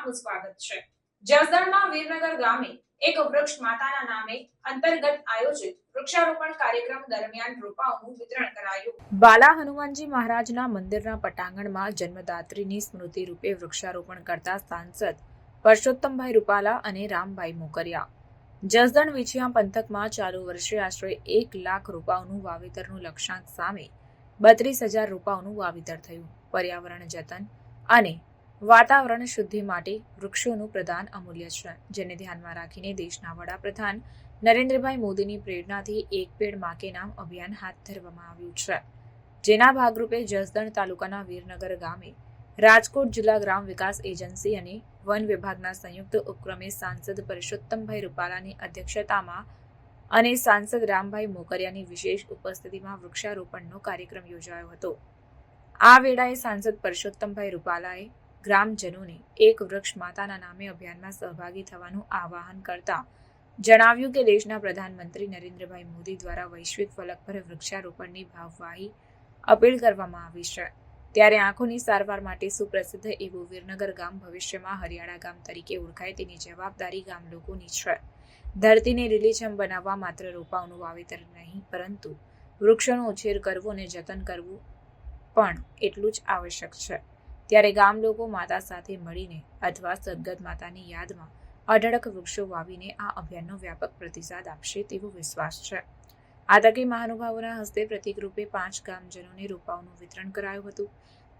આપનું સ્વાગત છે. જસદણમાં વીરનગર ગામે એક વૃક્ષ માતાના નામે અંતર્ગત આયોજિત વૃક્ષારોપણ કાર્યક્રમ દરમિયાન રોપાઓનું વિતરણ કરાયું. બાલા હનુમાનજી મહારાજના મંદિરના પટાંગણમાં જન્મદાત્રીની સ્મૃતિ રૂપે વૃક્ષારોપણ કરતા સાંસદ પરસોત્તમભાઈ રૂપાલા અને રામભાઈ મોકરિયા. જસદણ વિછિયા પંથકમાં ચાલુ વર્ષે આશરે એક લાખ રોપાઓનું વાવેતરનું લક્ષ્યાંક સામે બત્રીસ હજાર રોપાઓનું વાવેતર થયું. પર્યાવરણ જતન અને વાતાવરણ શુદ્ધિ માટે વૃક્ષોનું પ્રદાન અમૂલ્ય છે, જેને ધ્યાનમાં રાખીને દેશના વડાપ્રધાન નરેન્દ્રભાઈ મોદીની પ્રેરણાથી એક પેડમાં નામ અભિયાન હાથ ધરવામાં આવ્યું છે. જેના ભાગરૂપે જસદણ તાલુકાના વીરનગર ગામે રાજકોટ જિલ્લા ગ્રામ વિકાસ એજન્સી અને વન વિભાગના સંયુક્ત ઉપક્રમે સાંસદ પરસોત્તમભાઈ રૂપાલાની અધ્યક્ષતામાં અને સાંસદ રામભાઈ મોકરિયાની વિશેષ ઉપસ્થિતિમાં વૃક્ષારોપણનો કાર્યક્રમ યોજાયો હતો. આ વેળાએ સાંસદ પરસોત્તમભાઈ રૂપાલાએ ગ્રામજનોને એક વૃક્ષ માતાના નામે અભિયાનમાં સહભાગી થવાનું આહવાન કરતા જણાવ્યું કે દેશના પ્રધાનમંત્રી નરેન્દ્રભાઈ મોદી દ્વારા વૈશ્વિક ફલક પર વૃક્ષારોપણની ભાવવાહી અપીલ કરવામાં આવી છે. ત્યારે આંખોની સારવાર માટે સુપ્રસિદ્ધ એવું વીરનગર ગામ ભવિષ્યમાં હરિયાળા ગામ તરીકે ઓળખાય તેની જવાબદારી ગામ લોકોની છે. ધરતીને લીલીછમ બનાવવા માત્ર રોપાઓનું વાવેતર નહીં, પરંતુ વૃક્ષોનો ઉછેર કરવો અને જતન કરવું પણ એટલું જ આવશ્યક છે. ત્યારે ગામ લોકો માતા સાથે મળીને અથવા સદગત માતાની યાદમાં અઢળક વૃક્ષો વાવીને આ અભિયાનનો વ્યાપક પ્રતિસાદ આપશે તેવો વિશ્વાસ છે. આ તકે મહાનુભાવોના હસ્તે પ્રતિકરૂપે પાંચ ગામજનોને રોપાઓનું વિતરણ કરાયું હતું.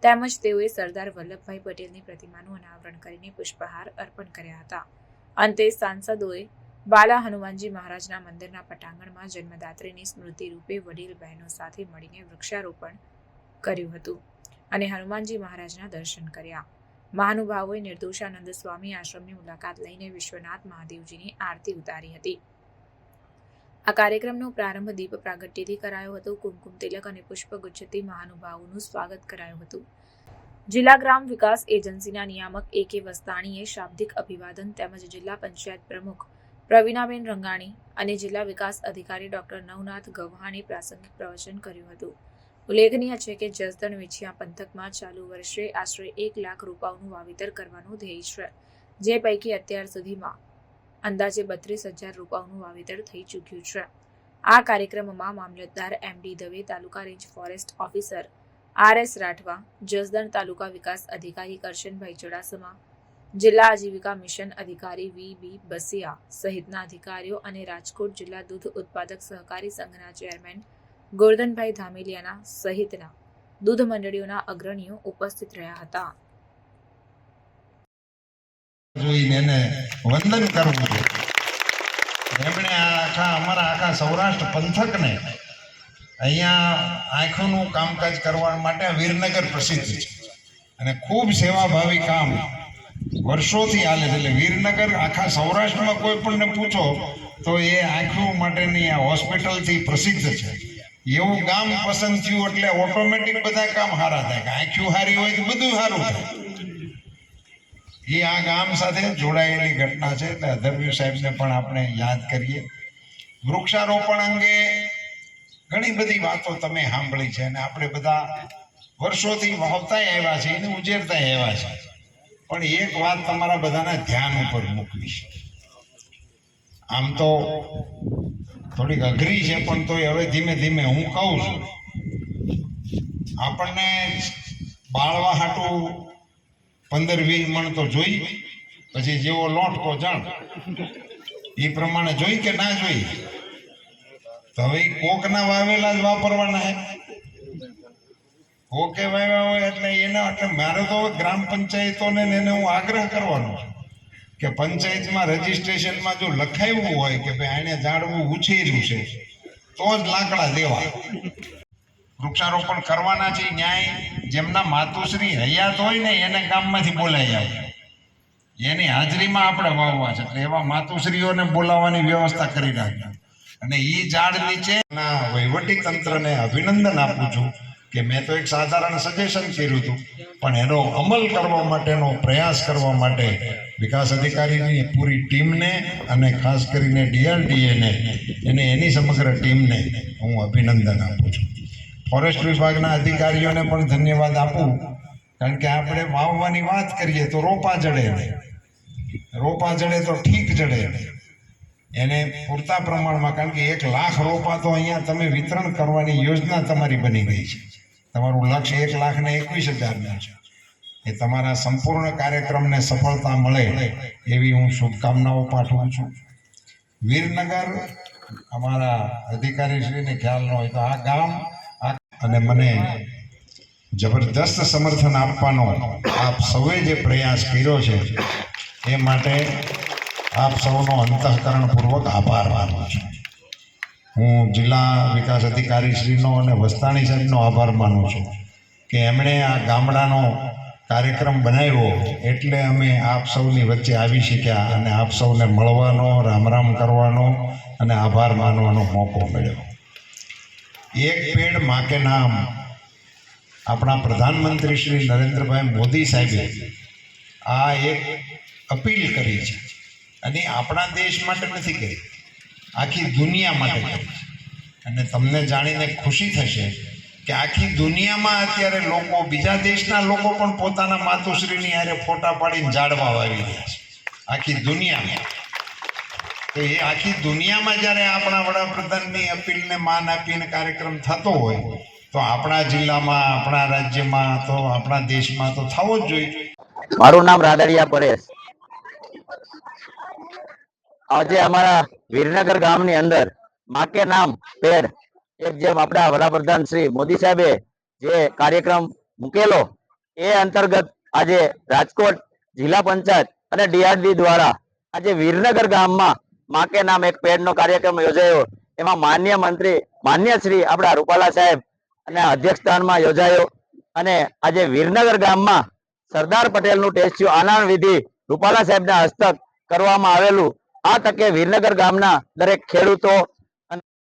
તેમજ તેઓએ સરદાર વલ્લભભાઈ પટેલની પ્રતિમાનું અનાવરણ કરીને પુષ્પહાર અર્પણ કર્યા હતા. અંતે સાંસદોએ બાલા હનુમાનજી મહારાજના મંદિરના પટાંગણમાં જન્મદાત્રીની સ્મૃતિ રૂપે વડીલ બહેનો સાથે મળીને વૃક્ષારોપણ કર્યું હતું. અને હનુમાનજી મહારાજના દર્શન કર્યા. મહાનુભાવોએ નિર્દોષાનંદ સ્વામી આશ્રમની મુલાકાત લઈને વિશ્વનાથ મહાદેવજીની આરતી ઉતારી હતી. આ કાર્યક્રમનો પ્રારંભ દીપ પ્રાગટ્યથી કરાયો હતો. કુમકુમ તિલક અને પુષ્પગુચ્છથી મહાનુભાવોનું સ્વાગત કરાયું હતું. જિલ્લા ગ્રામ વિકાસ એજન્સીના નિયામક એ કે વસ્તાણીએ શાબ્દિક અભિવાદન તેમજ જિલ્લા પંચાયત પ્રમુખ પ્રવીણાબેન રંગાણી અને જિલ્લા વિકાસ અધિકારી ડોક્ટર નવનાથ ગવ્હાણે પ્રાસંગિક પ્રવચન કર્યું હતું. ઉલ્લેખનીય છે કે જસદણ વિછિયા પંથકમાં ચાલુ વર્ષે આશરે એક લાખ રૂપાઓનું વાવેતર કરવાનું ધ્યેય છે, જે પૈકી અત્યાર સુધીમાં અંદાજે બત્રીસ હજાર રૂપાઓનું વાવેતર થઈ ચૂક્યું છે. આ કાર્યક્રમમાં મામલતદાર M D Dave, taluka range forest officer R S Rathwa, Jasdan taluka વિકાસ અધિકારી કરશનભાઈ ચુડાસમા, જિલ્લા આજીવિકા મિશન અધિકારી વી બી બસિયા સહિતના અધિકારીઓ અને રાજકોટ જિલ્લા દૂધ ઉત્પાદક સહકારી સંઘના ચેરમેન ગોરધનભાઈ ધામેલિયાના સહિતના દૂધ મંડળીઓના અગ્રણીઓ ઉપસ્થિત રહ્યા હતા. જોઈને એને વંદન કરવું જોઈએ. એમણે આ આખા, અમારા આખા સૌરાષ્ટ્ર પંથકને અહીંયા આંખોનું કામકાજ કરવા માટે વીરનગર પ્રસિદ્ધ છે. અને ખૂબ સેવાભાવી કામ વર્ષોથી હાલે છે. એટલે વીરનગર આખા સૌરાષ્ટ્રમાં કોઈ પણને પૂછો તો એ આંખો માટેની આ હોસ્પિટલથી પ્રસિદ્ધ છે. એવું ગામ પસંદ થયું એટલે ઓટોમેટિક બધા કામ સારા થાય. કે આંખ્યું સારી હોય તો બધું સારું થાય. એ આ ગામ સાથે જોડાયેલી ઘટના છે એટલે અધર્વી સાહેબને પણ આપણે યાદ કરીએ. વૃક્ષારોપણ અંગે ઘણી બધી વાતો તમે સાંભળી છે અને આપણે બધા વર્ષોથી વાવતા આવ્યા છે એને ઉજેરતા આવ્યા છે પણ એક વાત તમારા બધાના ધ્યાન ઉપર મૂકવી છે. આમ તો થોડીક અઘરી છે, પણ તોય હવે ધીમે ધીમે હું કહું છું. આપણને બાળવા હાટું પંદર વીસ મણ તો જોઈ, પછી જેવો લોટ કો જણ એ પ્રમાણે જોઈ કે ના જોઈ? તો હવે કોકના વાવેલા જ વાપરવાના હે. કોકે વાવ્યા હોય એટલે એના, એટલે મારે તો ગ્રામ પંચાયતોને એને હું આગ્રહ કરવાનો છું. કે પંચાયતમાં રજીસ્ટ્રેશનમાં જો લખાયું હોય કે ભાઈ આને ઝાડવું ઉછેર્યું છે, તો જ લાકડા દેવા. વૃક્ષારોપણ કરવાના છે ન્યાય. જેમના માતુશ્રી હયાત હોય ને એને ગામમાંથી બોલાઈ આવે. એની હાજરીમાં આપણે વાવવા છે, એટલે એવા માતુશ્રીઓને બોલાવવાની વ્યવસ્થા કરી રાખી અને એ ઝાડ નીચે વહીવટી તંત્રને અભિનંદન આપું છું. કે મેં તો એક સાધારણ સજેશન કર્યું હતું, પણ એનો અમલ કરવા માટેનો પ્રયાસ કરવા માટે વિકાસ અધિકારીની પૂરી ટીમને અને ખાસ કરીને ડીઆરડીએને એને એની સમગ્ર ટીમને હું અભિનંદન આપું છું. ફોરેસ્ટ વિભાગના અધિકારીઓને પણ ધન્યવાદ આપું, કારણ કે આપણે વાવવાની વાત કરીએ તો રોપા જડે નહીં. રોપા જડે તો ઠીક જડે એને પૂરતા પ્રમાણમાં, કારણ કે એક લાખ રોપા તો અહીંયા તમે વિતરણ કરવાની યોજના તમારી બની ગઈ છે. તમારું લક્ષ્ય એક લાખ ને એકવીસ હજારનું છે. એ તમારા સંપૂર્ણ કાર્યક્રમને સફળતા મળે એવી હું શુભકામનાઓ પાઠવું છું. વીરનગર અમારા અધિકારીશ્રીને ખ્યાલ ન હોય તો આ ગામ અને મને જબરદસ્ત સમર્થન આપવાનો આપ સૌએ જે પ્રયાસ કર્યો છે, એ માટે આપ સૌનો અંતઃકરણપૂર્વક આભાર માનું છું. હું જિલ્લા વિકાસ અધિકારીશ્રીનો અને વસ્તાણી સાહેબનો આભાર માનું છું કે એમણે આ ગામડાનો કાર્યક્રમ બનાવ્યો એટલે અમે આપ સૌની વચ્ચે આવી શક્યા અને આપ સૌને મળવાનો રામ રામ કરવાનો અને આભાર માનવાનો મોકો મળ્યો. એક પેડ માકે નામ આપણા પ્રધાનમંત્રી શ્રી નરેન્દ્રભાઈ મોદી સાહેબે આ એક અપીલ કરી છે. અને આપણા દેશ માટે નથી કરી. આખી દુનિયા માટે અને તમને જાણીને ખુશી થશે કે આખી દુનિયામાં અત્યારે લોકો, બીજા દેશના લોકો પણ પોતાના માતુશ્રીની હારે ફોટા પાડીને ઝાડવા વાવી રહ્યા છે. આખી દુનિયામાં. તો એ આખી દુનિયામાં જ્યારે આપણા વડાપ્રધાનની અપીલને માન આપીને કાર્યક્રમ થતો હોય, તો આપણા જિલ્લામાં, આપણા રાજ્યમાં, તો આપણા દેશમાં તો થવો જ જોઈએ. મારું નામ રાદડિયા પરેશ. આજે અમારા વીરનગર ગામની અંદર માકે નામ પેડ એક જેમ આપણા વડાપ્રધાન શ્રી મોદી સાહેબે જે કાર્યક્રમ મૂકેલો, એ અંતર્ગત આજે રાજકોટ જિલ્લા પંચાયત અને ડીઆરડી દ્વારા આજે વીરનગર ગામમાં માકે નામ એક પેડનો કાર્યક્રમ યોજાયો. એમાં માન્ય મંત્રી, માન્ય શ્રી આપણા રૂપાલા સાહેબ અને અધ્યક્ષસ્થાનમાં યોજાયો. અને આજે વીરનગર ગામમાં સરદાર પટેલનું ટેસ્ટ આનંદ વિધિ રૂપાલા સાહેબના હસ્તક કરવામાં આવેલું. આ તકે વીરનગર ગામના દરેક ખેડૂતો